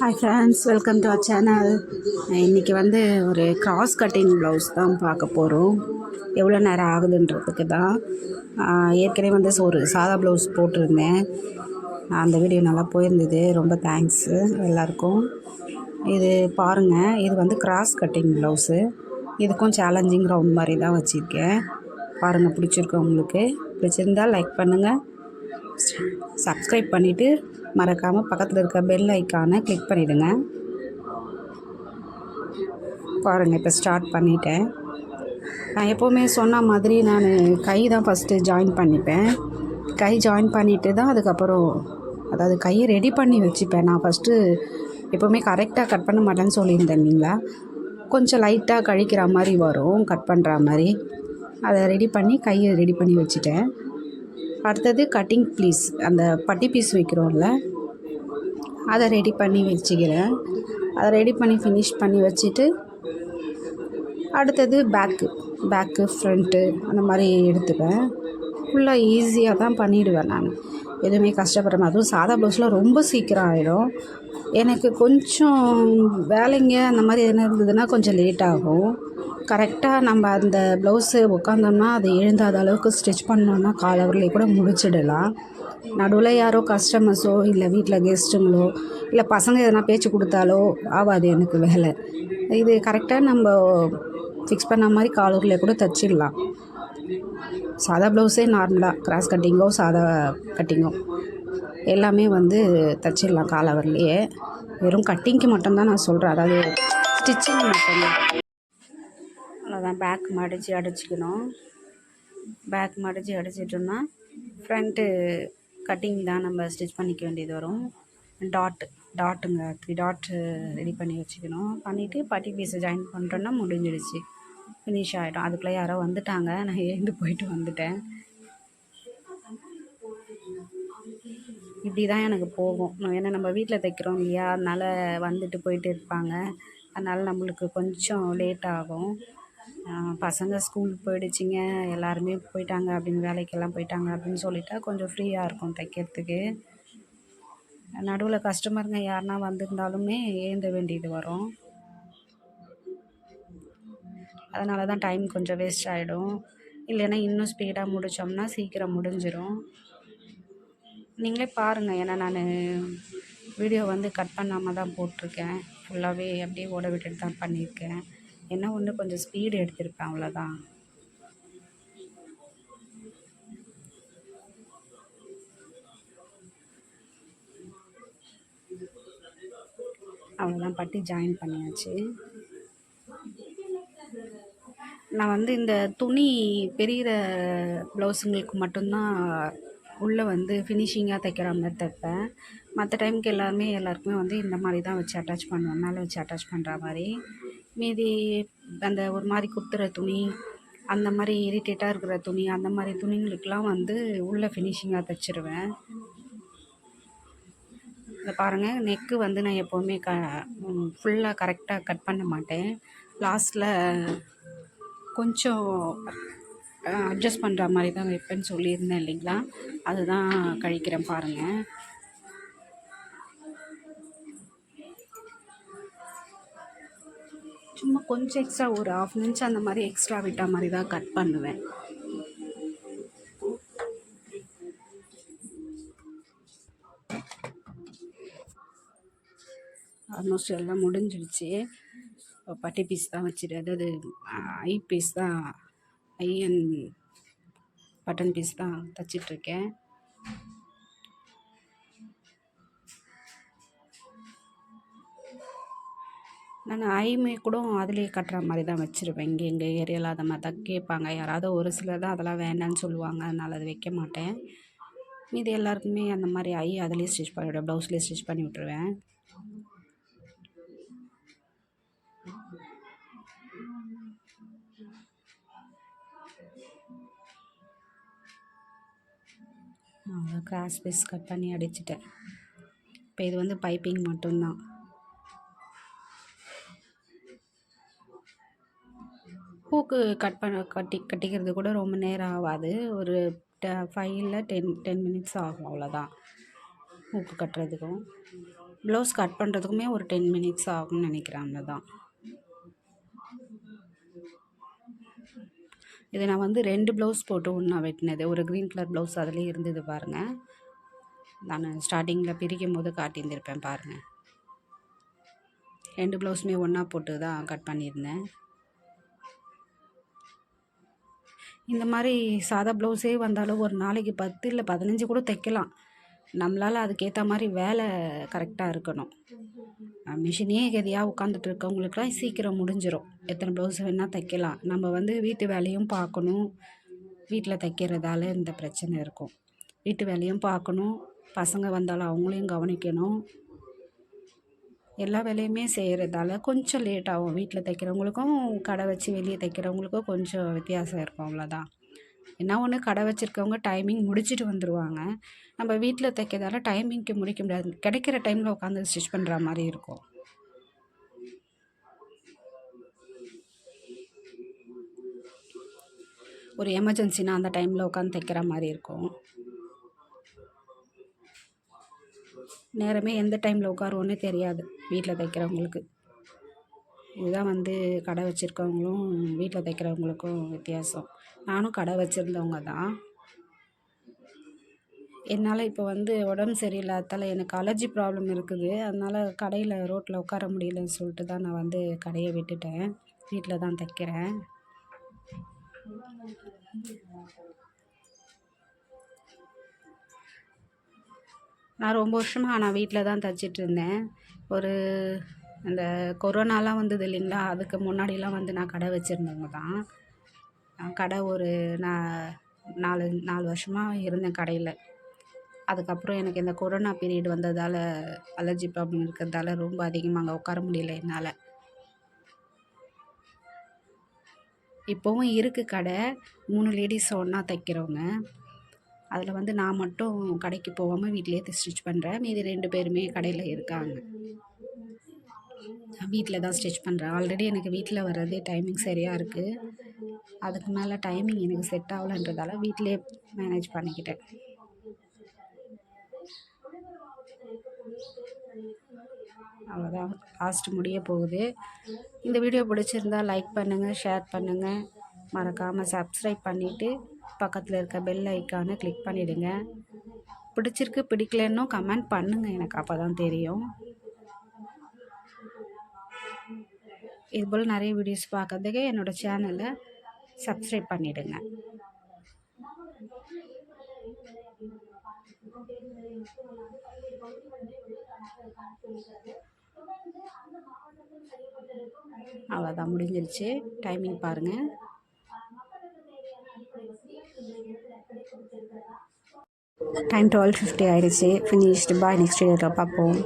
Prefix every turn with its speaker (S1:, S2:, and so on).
S1: Hi friends welcome to our channel இன்றைக்கி வந்து ஒரு கிராஸ் கட்டிங் ப்ளவுஸ் தான் பார்க்க போகிறோம் எவ்வளோ நேரம் ஆகுதுன்றதுக்கு தான். ஏற்கனவே வந்து ஒரு சாதா ப்ளவுஸ் போட்டிருந்தேன். அந்த வீடியோ நல்லா போயிருந்தது. ரொம்ப தேங்க்ஸு எல்லாருக்கும். இது பாருங்கள் இது வந்து கிராஸ் கட்டிங் ப்ளவுஸு இதுக்கும் சேலஞ்சிங் ரவுண்ட் மாதிரி தான் வச்சுருக்கேன். பாருங்கள் பிடிச்சிருக்கு உங்களுக்கு? பிடிச்சிருந்தா லைக் பண்ணுங்கள் சப்ஸ்கிரைப் பண்ணிவிட்டு மறக்காமல் பக்கத்தில் இருக்க பெல் ஐக்கானை கிளிக் பண்ணிவிடுங்க பாருங்கள் இப்போ ஸ்டார்ட் பண்ணிட்டேன். நான் எப்போவுமே சொன்ன மாதிரி நான் கை தான் ஃபஸ்ட்டு ஜாயின் பண்ணிப்பேன். கை ஜாயின் பண்ணிவிட்டு தான் அதுக்கப்புறம் அதாவது கையை ரெடி பண்ணி வச்சுப்பேன். நான் ஃபஸ்ட்டு எப்போவுமே கரெக்டாக கட் பண்ண மாட்டேன்னு சொல்லியிருந்தேன் இல்லைங்களா? கொஞ்சம் லைட்டாக கழிக்கிற மாதிரி வரும் கட் பண்ணுற மாதிரி. அதை ரெடி பண்ணி கையை ரெடி பண்ணி வச்சுட்டேன். அடுத்தது கட்டிங் ப்ளீஸ் அந்த பட்டி பீஸ் வைக்கிறோம்ல அதை ரெடி பண்ணி வச்சுக்கிறேன். அதை ரெடி பண்ணி ஃபினிஷ் பண்ணி வச்சுட்டு அடுத்தது பேக்கு பேக்கு ஃப்ரண்ட்டு அந்த மாதிரி எடுத்துப்பேன். ஃபுல்லாக ஈஸியாக தான் பண்ணிவிடுவேன் நான். எதுவுமே கஷ்டப்படுற மாதிரி. அதுவும் சாதா ப்ளவுஸில் ரொம்ப சீக்கிரம் ஆகிடும் எனக்கு கொஞ்சம் வேலைங்க அந்த மாதிரி எதுனா இருந்ததுன்னா கொஞ்சம் லேட் ஆகும். கரெக்டாக நம்ம அந்த ப்ளவுஸு உட்காந்தோம்னா அது எழுந்தாத அளவுக்கு ஸ்டிச் பண்ணோன்னா கால் ஹவர்லேயே கூட முடிச்சிடலாம். நடுவில் யாரோ கஸ்டமர்ஸோ இல்லை வீட்டில் கெஸ்ட்டுங்களோ இல்லை பசங்க எதனா பேச்சு கொடுத்தாலோ ஆகாது எனக்கு வேலை. இது கரெக்டாக நம்ம ஃபிக்ஸ் பண்ண மாதிரி கால் கூட தச்சிடலாம். சாதா ப்ளவுஸே நார்மலாக கிராஸ் கட்டிங்கோ சாதா கட்டிங்கோ. எல்லாமே வந்து தச்சிடலாம் கால் ஹவர்லேயே. வெறும் கட்டிங்க்கு மட்டும்தான் நான் சொல்கிறேன் அதாவது ஸ்டிச்சிங் மட்டும்தான். அவ்வளோதான் பேக் மடித்து அடிச்சுக்கணும். பேக் மடித்து அடிச்சிட்டோம்னா ஃப்ரண்ட்டு கட்டிங் தான் நம்ம ஸ்டிச் பண்ணிக்க வேண்டியது வரும். டாட்டு டாட்டுங்க த்ரீ டாட் ரெடி பண்ணி வச்சுக்கணும். பண்ணிவிட்டு பட்டி பீஸை ஜாயின் பண்ணிட்டோன்னா முடிஞ்சிடுச்சு. ஃபினிஷ் ஆகிடும் அதுக்குள்ளே யாரோ வந்துட்டாங்க. நான் எழுந்து போயிட்டு வந்துட்டேன். இப்படி தான் எனக்கு போகும். ஏன்னா நம்ம வீட்டில் தைக்கிறோம் இல்லையா? அதனால் வந்துட்டு போயிட்டு இருப்பாங்க. அதனால் நம்மளுக்கு கொஞ்சம் லேட் ஆகும். பசங்க ஸ்கூல் போயிடுச்சிங்க. எல்லாருமே போயிட்டாங்க அப்படின்னு வேலைக்கெல்லாம் போயிட்டாங்க அப்படின்னு சொல்லிட்டா கொஞ்சம் ஃப்ரீயாக இருக்கும் தைக்கிறதுக்கு. நடுவில் கஸ்டமருங்க யாருனா வந்திருந்தாலுமே ஏந்த வேண்டியது வரும். அதனால தான் டைம் கொஞ்சம் வேஸ்ட் ஆகிடும் இல்லைன்னா இன்னும் ஸ்பீடாக முடித்தோம்னா சீக்கிரம் முடிஞ்சிடும் நீங்களே பாருங்கள் ஏன்னா நான் வீடியோ வந்து கட் பண்ணாமல் தான் போட்டிருக்கேன். ஃபுல்லாகவே அப்படியே ஓட விட்டுட்டு தான் பண்ணியிருக்கேன். என்ன ஒன்று கொஞ்சம் ஸ்பீடு எடுத்திருப்பேன். அவ்வளோதான் அவ்வளோதான் பட்டி ஜாயின் பண்ணியாச்சு. நான் வந்து இந்த துணி பெரிய ப்ளவுஸுங்களுக்கு மட்டும்தான் உள்ளே வந்து ஃபினிஷிங்காக தைக்கிற மாதிரி தைப்பேன். மற்ற டைமுக்கு எல்லாருமே எல்லாருக்குமே வந்து இந்த மாதிரி தான் வச்சு அட்டாச் பண்ணுவேன். மேலே வச்சு அட்டாச் பண்ணுற மாதிரி. மீதி அந்த ஒரு மாதிரி குத்துற துணி அந்த மாதிரி இரிட்டேட்டாக இருக்கிற துணி அந்த மாதிரி துணிங்களுக்கெலாம் வந்து உள்ளே ஃபினிஷிங்காக தைச்சிருவேன். இந்த பாருங்கள் நெக்கு வந்து நான் எப்போவுமே க ஃபுல்லாக கரெக்டாக கட் பண்ண மாட்டேன். லாஸ்ட்டில் கொஞ்சம் அட்ஜஸ்ட் பண்ணுற மாதிரி தான் வைப்பேன்னு சொல்லியிருந்தேன் இல்லைங்களா? அதுதான் கழிக்கிறேன் பாருங்கள் சும்மா கொஞ்சம் எக்ஸ்ட்ரா ஒரு ஆஃப் நிமிஷம் அந்த மாதிரி எக்ஸ்ட்ரா விட்ட மாதிரி தான் கட் பண்ணுவேன். ஆல்மோஸ்ட் எல்லாம் முடிஞ்சிடுச்சு பட்டி பீஸ் தான் வச்சுட்டு அதாவது ஐ பீஸ் தான் ஐ அண்ட் பட்டன் பீஸ் தான் தச்சிட்ருக்கேன். நான் ஐமே கூட அதுலேயே கட்டுற மாதிரி தான் வச்சுருப்பேன். இங்கே எங்கள் ஏரியாவில் அதை மாதிரி தான் கேட்பாங்க. யாராவது ஒரு சிலர் தான் அதெல்லாம் வேண்டான்னு சொல்லுவாங்க. அதனால் அதை வைக்க மாட்டேன். மீதி எல்லாருக்குமே அந்த மாதிரி ஐ அதிலே ஸ்டிச் பண்ணிவிடுவேன். ப்ளவுஸ்லேயே ஸ்டிச் பண்ணி விட்ருவேன் அவ்வளோ கிராஸ் பீஸ் கட் பண்ணி அடிச்சிட்டேன். இப்போ இது வந்து பைப்பிங் மட்டும்தான். பூக்கு கட் பண்ண கட்டி கட்டிக்கிறது கூட ரொம்ப நேரம் ஆகாது. ஒரு ட ஃபைவ் இல்லை டென் டென் மினிட்ஸ் ஆகும் அவ்வளோதான் பூக்கு கட்டுறதுக்கும். ப்ளவுஸ் கட் பண்ணுறதுக்குமே ஒரு டென் மினிட்ஸ் ஆகும்னு நினைக்கிறேன் அவ்வளோதான் இது நான் வந்து ரெண்டு ப்ளவுஸ் போட்டு ஒன்றா வெட்டினது. ஒரு க்ரீன் கலர் ப்ளவுஸ் அதுலேயே இருந்தது பாருங்கள் நான் ஸ்டார்டிங்கில் பிரிக்கும் போது காட்டியிருந்திருப்பேன் பாருங்கள் ரெண்டு ப்ளவுஸுமே ஒன்றா போட்டு தான் கட் பண்ணியிருந்தேன். இந்த மாதிரி சாதா ப்ளவுஸே வந்தாலும் ஒரு நாளைக்கு பத்து இல்லை பதினஞ்சு கூட தைக்கலாம். நம்மளால் அதுக்கேற்ற மாதிரி வேலை கரெக்டாக இருக்கணும். மிஷினே கதியாக உட்காந்துட்டு இருக்கவங்களுக்குலாம் சீக்கிரம் முடிஞ்சிடும் எத்தனை ப்ளவுஸ் வேணால் தைக்கலாம். நம்ம வந்து வீட்டு வேலையும் பார்க்கணும். வீட்டில் தைக்கிறதால இந்த பிரச்சனை இருக்கும். வீட்டு வேலையும் பார்க்கணும். பசங்க வந்தாலும் அவங்களையும் கவனிக்கணும். எல்லா வேலையுமே செய்கிறதால கொஞ்சம் லேட் ஆகும். வீட்டில் தைக்கிறவங்களுக்கும் கடை வச்சு வெளியே தைக்கிறவங்களுக்கும் கொஞ்சம் வித்தியாசம் இருக்கும். அவ்வளோதான் என்ன ஒன்று கடை வச்சுருக்கவங்க டைமிங் முடிச்சுட்டு வந்துடுவாங்க நம்ம வீட்டில் தைக்கிறதால டைமிங்க்கு முடிக்க முடியாது. கிடைக்கிற டைமில் உட்காந்து ஸ்டிச் பண்ணுற மாதிரி இருக்கும். ஒரு எமர்ஜென்சினா அந்த டைமில் உட்காந்து தைக்கிற மாதிரி இருக்கும். நேரமே எந்த டைமில் உட்காருவோன்னே தெரியாது வீட்டில் தைக்கிறவங்களுக்கு. இதுதான் வந்து கடை வச்சுருக்கவங்களும் வீட்டில் தைக்கிறவங்களுக்கும் வித்தியாசம். நானும் கடை வச்சுருந்தவங்க தான். என்னால் இப்போ வந்து உடம்பு சரியில்லாதால எனக்கு அலர்ஜி ப்ராப்ளம் இருக்குது. அதனால் கடையில் ரோட்டில் உட்கார முடியலன்னு சொல்லிட்டு தான் நான் வந்து கடையை விட்டுட்டேன். வீட்டில் தான் தைக்கிறேன். நான் ரொம்ப வருஷமாக நான் வீட்டில் தான் தைச்சிட்டு இருந்தேன். ஒரு அந்த கொரோனாலாம் வந்தது இல்லைங்களா? அதுக்கு முன்னாடிலாம் வந்து நான் கடை வச்சுருந்தவங்க தான். கடை ஒரு நான் நாலு நாலு வருஷமாக இருந்தேன் கடையில். அதுக்கப்புறம் எனக்கு இந்த கொரோனா பீரியட் வந்ததால் அலர்ஜி ப்ராப்ளம் இருக்கிறதால ரொம்ப அதிகமாக அங்கே உட்கார முடியல என்னால். இப்போவும் இருக்குது கடை. மூணு லேடிஸ் ஒன்றா தைக்கிறவங்க. அதில் வந்து நான் மட்டும் கடைக்கு போகாமல் வீட்டிலேயே ஸ்டிச் பண்ணுறேன் மீதி ரெண்டு பேருமே கடையில் இருக்காங்க. வீட்டில் தான் ஸ்டிச் பண்ணுறேன் ஆல்ரெடி எனக்கு வீட்டில் வர்றதே டைமிங் சரியாக இருக்குது அதுக்கு மேலே டைமிங் எனக்கு செட் ஆகலைன்றதால வீட்டிலே மேனேஜ் பண்ணிக்கிட்டேன். அவ்வளோதான் லாஸ்ட்டு முடிய போகுது. இந்த வீடியோ பிடிச்சிருந்தா லைக் பண்ணுங்கள் ஷேர் பண்ணுங்கள் மறக்காமல் சப்ஸ்கிரைப் பண்ணிவிட்டு பக்கத்தில் இருக்க பெல் ஐக்கானை கிளிக் பண்ணிவிடுங்க பிடிச்சிருக்கு பிடிக்கலன்னும் கமெண்ட் பண்ணுங்கள் எனக்கு அப்போ தான் தெரியும் இதுபோல் நிறைய வீடியோஸ் பார்க்குறதுக்கு என்னோடய சேனலை சப்ஸ்கிரைப் பண்ணிவிடுங்க அவ்வளோதான் முடிஞ்சிருச்சு. டைமிங் பாருங்கள் டைம் டுவெல் ஃபிஃப்டி ஆயிடுச்சு. ஃபினிஷ்டு பாய் நெக்ஸ்ட் வீடியோவில் பார்ப்போம்.